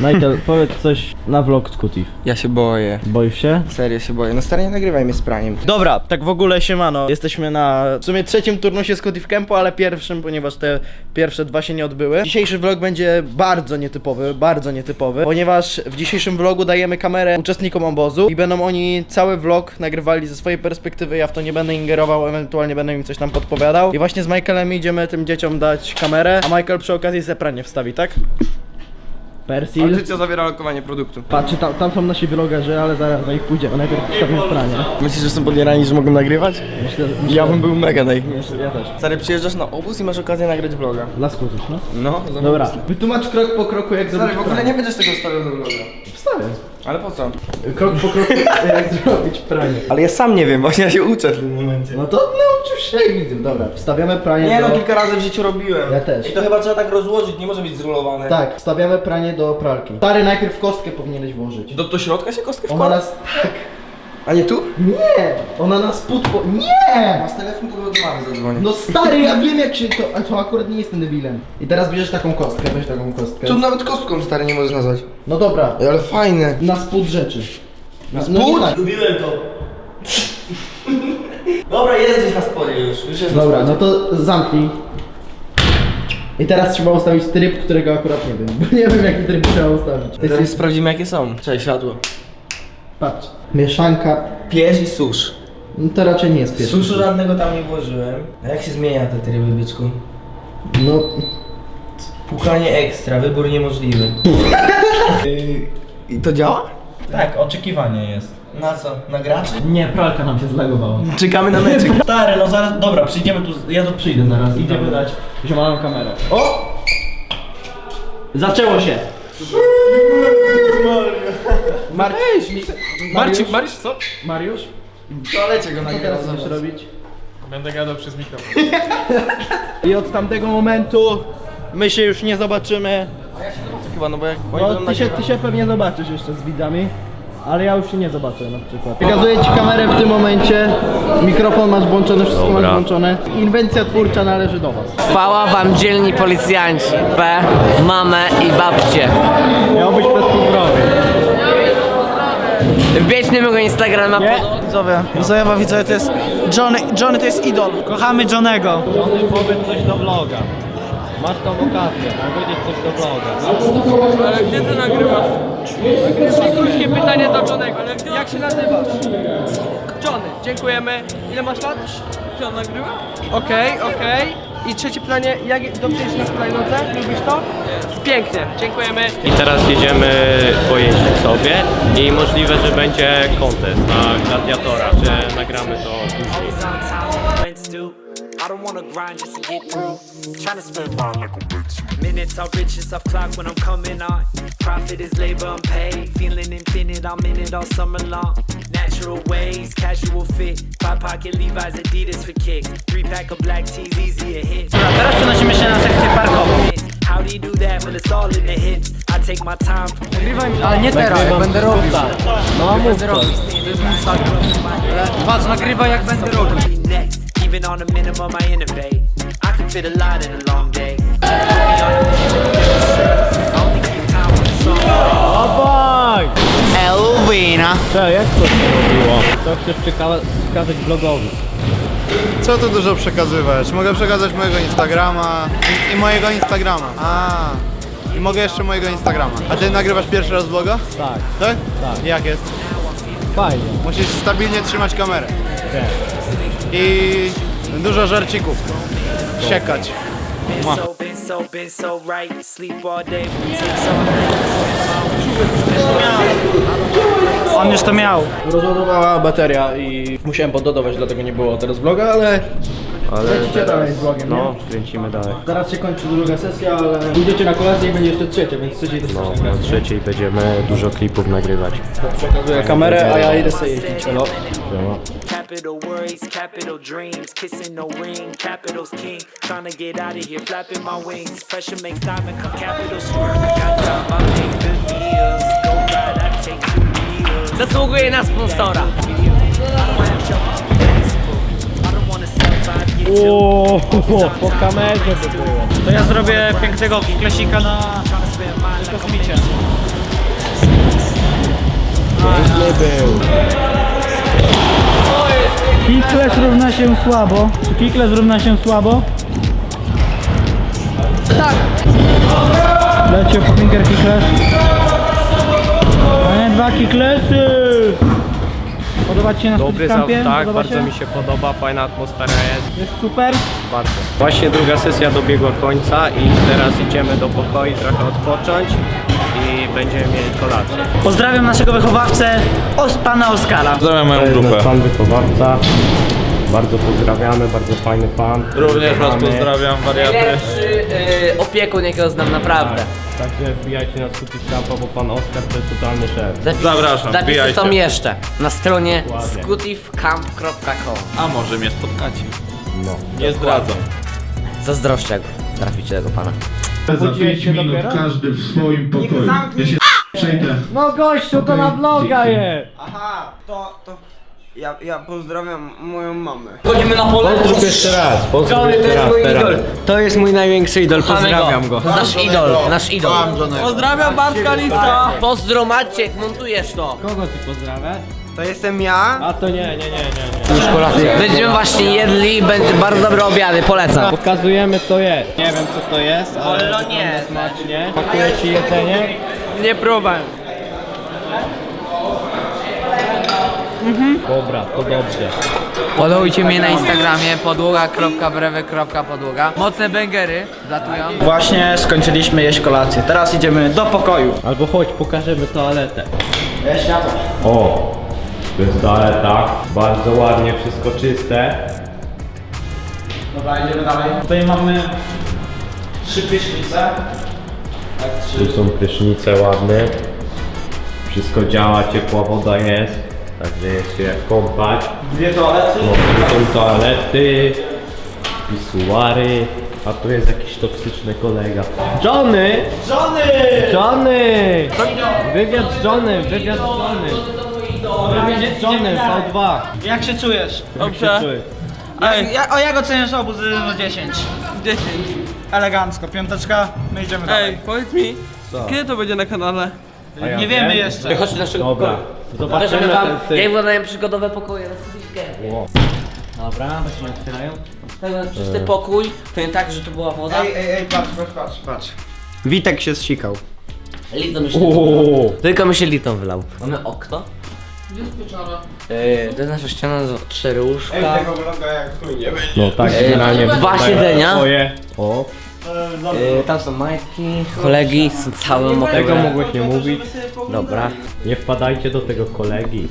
Michael, powiedz coś na vlog Skutif. Ja się boję. Boisz się? Serio się boję. No stary, nie nagrywaj mnie z praniem. Dobra, tak w ogóle siemano. Jesteśmy na w sumie trzecim turnusie Skutif Campu, ale pierwszym, ponieważ te pierwsze dwa się nie odbyły. Dzisiejszy vlog będzie bardzo nietypowy, bardzo nietypowy, ponieważ w dzisiejszym vlogu dajemy kamerę uczestnikom obozu i będą oni cały vlog nagrywali ze swojej perspektywy. Ja w to nie będę ingerował, ewentualnie będę im coś tam podpowiadał. I właśnie z Michaelem idziemy tym dzieciom dać kamerę, a Michael przy okazji zepranie wstawi, tak? Persil. Audycja zawiera lokowanie produktu. Patrzcie, tam, tam są nasi vlogerzy, ale zaraz za ich pójdziemy. Najpierw wstawimy pranie. Myślisz, że są podjarani, że mogą nagrywać? Myślę, Ja bym był mega na ich miejscu. Ja też. Stary, przyjeżdżasz na obóz i masz okazję nagrać vloga. Dla skutów, no. No, Dobra, wytłumacz krok po kroku jak Stary, zrobić w ogóle pranie. nie będziesz tego wstawiał do vloga. Wstawię. Ale po co? Krok po kroku jak zrobić pranie. Ale ja sam nie wiem, właśnie ja się uczę w tym momencie. No to nauczysz się i widzę. Dobra, wstawiamy pranie Nie do... no, kilka razy w życiu robiłem. Ja też. I to chyba trzeba tak rozłożyć, nie może być zrulowane. Tak, wstawiamy pranie do pralki. Stary, najpierw kostkę powinieneś włożyć. Do, do środka się kostkę Ona wkłada? nas... Tak. A nie tu? Nie! Ona nas spód po... Nie! Masz telefon, to do mamy zadzwonię. No stary, ja wiem jak się to... A to akurat nie jestem debilem. I teraz bierzesz taką kostkę, weź taką kostkę. Tu nawet kostką stary nie możesz nazwać. No dobra, Ale fajne. na spód rzeczy. Na spód? tak. Lubiłem to. Dobra, jest gdzieś na spodzie już. już jest Dobra, na no spodzie. to zamknij. I teraz trzeba ustawić tryb, którego akurat nie wiem, bo nie wiem jaki tryb trzeba ustawić. To Teraz jest, sprawdzimy jakie są. Cześć, światło. Patrz, mieszanka, Piesz i susz. no to raczej nie jest pierwszy. Suszu żadnego tam nie włożyłem. A jak się zmienia te tryby, byczku? No, Pukanie ekstra, wybór niemożliwy. Yy, I to działa? tak, oczekiwanie jest. Na co? Na graczy? Nie, pralka nam się zlagowała. Czekamy na meczyk. Stary, no zaraz, dobra, przyjdziemy tu, ja tu przyjdę zaraz, idziemy dać ziomalą kamerę. O! Zaczęło się! Mar Marcin, Mariusz, co? Mariusz? W toalecie go Co nagrywa. teraz chcesz robić? Będę gadał przez mikrofon. I od tamtego momentu my się już nie zobaczymy. Chyba, no bo jak No, ty się, ty się pewnie zobaczysz jeszcze z widzami, ale ja już się nie zobaczę na przykład. Pokazuję Ci kamerę w tym momencie, mikrofon masz włączony, wszystko masz włączone. Inwencja twórcza należy do Was. Chwała wam dzielni policjanci, P, mamę i babcie. Miał być bezpowrotny. Wbieźmy mego Instagrama pod... Widzowie, Zajawa widzowie to jest Johnny, Johnny to jest idol. Kochamy Johnnego. Johnny, powiedz coś do vloga. Masz tą okazję, powiedzieć coś do vloga. Ale gdzie ty nagrywasz? Trzy krótkie pytania do Johnego. Jak się nazywasz? Johnny, dziękujemy. Ile masz lat? Czy on nagrywa? Okej, okej. I trzecie pytanie, jak dobrze jeździsz na hulajnodze? Lubisz to? Pięknie, dziękujemy. I teraz jedziemy pojeździć sobie i możliwe, że będzie kontest na gladiatora, że nagramy to później. Grind just to get through. Tryna spend mine like a bitch. Minutes are riches off clock when I'm coming on. Profit is labor unpaid. Feeling infinite, I'm in it all summer long. Natural ways, casual fit. Five pocket Levi's, Adidas for kicks. Three pack of black tees, easy to hit. Teraz przenosimy się na sekcję parkową. How do you do that when it's all in the hits? I take my time. Ale nie teraz, jak będę robił. No mów to. Patrz, nagrywa jak będę robił. Even on a minimum, I innovate. I can fit a lot in a long day. Elwina. Cześć, jak to się robiło? Co chcesz przeka- przekazać vlogowi? Co tu dużo przekazywać? Mogę przekazać mojego Instagrama i, i mojego Instagrama. A. I mogę jeszcze mojego Instagrama. A ty nagrywasz pierwszy raz vloga? Tak, Tak? Tak. Jak jest? fajnie. Musisz stabilnie trzymać kamerę. Tak. I dużo żarcików. Siekać. Ma. On już to miał. Rozładowała bateria i musiałem podładować, dlatego nie było teraz vloga, ale Ale lecicie dalej z vlogiem, no, nie? kręcimy dalej. Zaraz się kończy druga sesja, ale pójdziecie na kolację i będzie jeszcze trzecia, więc trzeciej też No, na trzeciej będziemy dużo klipów nagrywać. Przekazuję kamerę, a ja idę sobie jeździć. No. Capital worries, capital dreams. Kissing no ring, capital's king. Tryna get out of here, flapping my wings. Pressure makes diamond come capital strong. Got time, I make good deals. Go ride, I take two wheels. Zasługuje na sponsora. I. I. Ooo, po kamerze by było. To ja zrobię pięknego klasika na Tryna spend mine like a kosmicie. Kikles równa się słabo. Czy Kikles równa się słabo? Tak. Leci po finger Kikles. Nie dwa Kiklesy. Podoba Ci się na Dobry kampie? zawód, tak, Podoba bardzo się? mi się podoba, fajna atmosfera jest, Jest super. bardzo. Właśnie druga sesja dobiegła końca i teraz idziemy do pokoju trochę odpocząć będziemy mieli kolację. Pozdrawiam naszego wychowawcę, os pana Oskara. Pozdrawiam moją grupę. pan wychowawca, bardzo pozdrawiamy, bardzo fajny pan. Również was pozdrawiam, wariaty. Pierwszy y, opiekun, jakiego znam naprawdę. Także wbijajcie na Scooty Campa, bo pan Oskar to jest totalny szef. Zapisy, Zapraszam, Zapisy wbijajcie. są jeszcze na stronie Dokładnie. scootifcamp.com. A może mnie spotkacie. No. Nie zdradzą. Zazdroszczę, jak traficie tego pana. Za 5 minut każdy w swoim pokoju. Ja się przejdę. No gościu, to na vloga je. Aha, to, to... Ja, ja pozdrawiam moją mamę. Pozdrów jeszcze raz, pozdrów jeszcze raz teraz. To jest mój największy idol, pozdrawiam go. Nasz idol, nasz idol. Pozdrawiam Bartka Lisa! Pozdro Maciek, montujesz to. To jestem ja. A to nie, nie, nie, nie, nie. Będziemy właśnie jedli, będzie bardzo dobre obiady, polecam. Pokazujemy co jest. Nie wiem co to jest, ale No nie. smacznie. Pakuję ci jedzenie. Nie próbowałem. Dobra, to dobrze. Followujcie mnie na Instagramie podłoga.brewy.podłoga Mocne bęgery zlatują Właśnie skończyliśmy jeść kolację. Teraz idziemy do pokoju. Albo chodź, pokażemy toaletę. O, to jest toaleta. Bardzo ładnie, wszystko czyste. Dobra, idziemy dalej. Tutaj mamy trzy prysznice. Tu są prysznice ładne. Wszystko działa, ciepła woda jest. Także jest się jak kąpać. Dwie toalety. No, tu są toalety, pisuary, a tu jest jakiś toksyczny kolega. Johnny! Żony! Johnny! Wywiad z Johnny, wywiad z Johnny. Johnny, V2. Jak się czujesz? Dobrze. Jak, jak, o jak oceniasz obóz z 1 do 10? 10. Elegancko, piąteczka, my idziemy dalej. Ej, powiedz mi, kiedy to będzie na kanale? Nie wiem. wiemy jeszcze. Chodź do naszego Dobra, pokoju. zobaczymy Pokażemy wam, ten jak wyglądają przygodowe pokoje na Scootifcamp. Ło. Dobra, to się nie otwierają. Tak, na czysty pokój, to nie tak, że tu była woda. Ej, ej, ej, patrz, patrz, patrz, patrz. Witek się zsikał. Liton mi się. Tylko mi się liton wylał. Mamy okno. Yy, to jest nasza ściana z cztery łóżka. vloga jak chuj nie będzie. No tak, Ej, generalnie dwa wyglądają siedzenia. Twoje. O, Yy, tam są majtki, kolegi, są całe mokre. tego mogłeś nie mówić. Dobra. Nie wpadajcie do tego kolegi.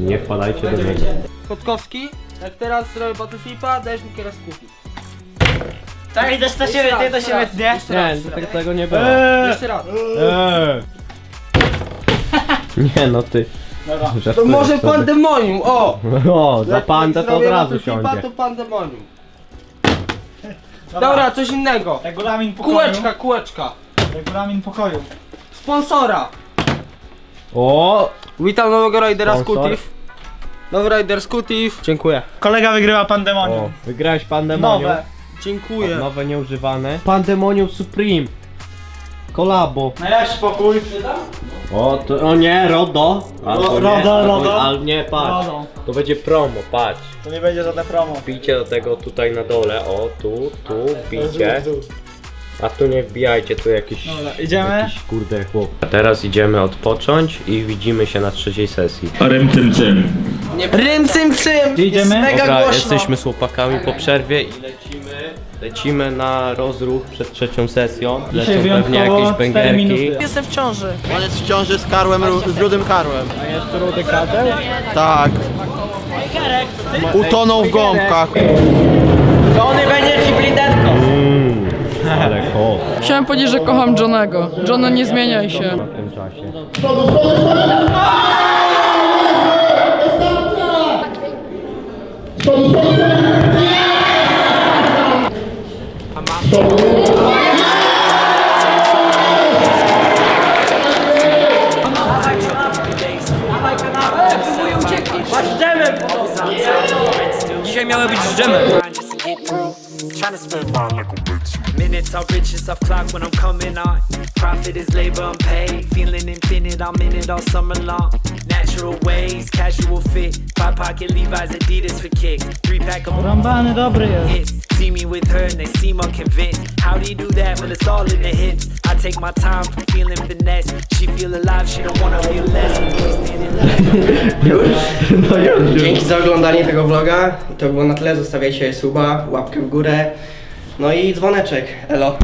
Nie wpadajcie do niego. Kotkowski, jak teraz zrobię Battlefipa, dajesz mi kieras kupić. Tak, idziesz do siebie, ty do siebie, nie? Nie, tego, tego nie było. Jeszcze raz. Eee. Nie no ty. To Żartujesz może sobie. pandemonium, o! O, za Jak- pandę to od zrobię razu Battlefipa, siądzie. to pandemonium. Dobra, coś innego. Regulamin pokoju. Kółeczka, kółeczka. Regulamin pokoju. Sponsora. O, Witam nowego Raidera Sponsor. Scootif. Nowy Raider Scootif. Dziękuję. Kolega wygrywa o, pandemonium. wygrałeś pandemonium. Nowe. Dziękuję. Nowe nieużywane. Pandemonium Supreme. Kolabo. Najlepszy pokój. O, to, o nie, RODO. Albo Ro- nie, RODO, RODO. Ale nie, patrz. RODO. To będzie promo, patrz. To nie będzie żadne promo. Wbijcie do tego tutaj na dole, o, tu, tu, wbijcie. A tu nie wbijajcie, tu jakiś... Dobra, idziemy. Jakiś kurde chłop. A teraz idziemy odpocząć i widzimy się na trzeciej sesji. Rym tym cym. Rym cym cym! Idziemy? Mega Dobra, głośno. jesteśmy z chłopakami po przerwie i lecimy, lecimy na rozruch przed trzecią sesją. Lecą Dzisiaj pewnie wyjątkowo jakieś 4 bęgerki. minuty. Jestem w ciąży. On jest w ciąży z karłem, ru- z rudym karłem. A jest tu rudy kadeł? Tak. Utonął w gąbkach. Johnny będzie ci bliderką. Mmm, ale hot Chciałem powiedzieć, że kocham Johnego Johnny nie zmieniaj się w tym czasie. Dzisiaj miały być z dżemem just to spend Minutes when I'm coming on. Profit is labor unpaid. Feeling infinite, I'm in it all summer long. Natural natural ways, casual fit. Five pocket Levi's, Adidas for kicks. Three pack of Rąbany dobry jest. hits. See me with her and they seem unconvinced. How do you do that when it's all in the hips? I take my time from feeling finesse. She feel alive, she don't wanna feel less. Wasting in Dzięki za oglądanie tego vloga. I to było na tyle. Zostawiajcie suba, łapkę w górę. No i dzwoneczek. Elo.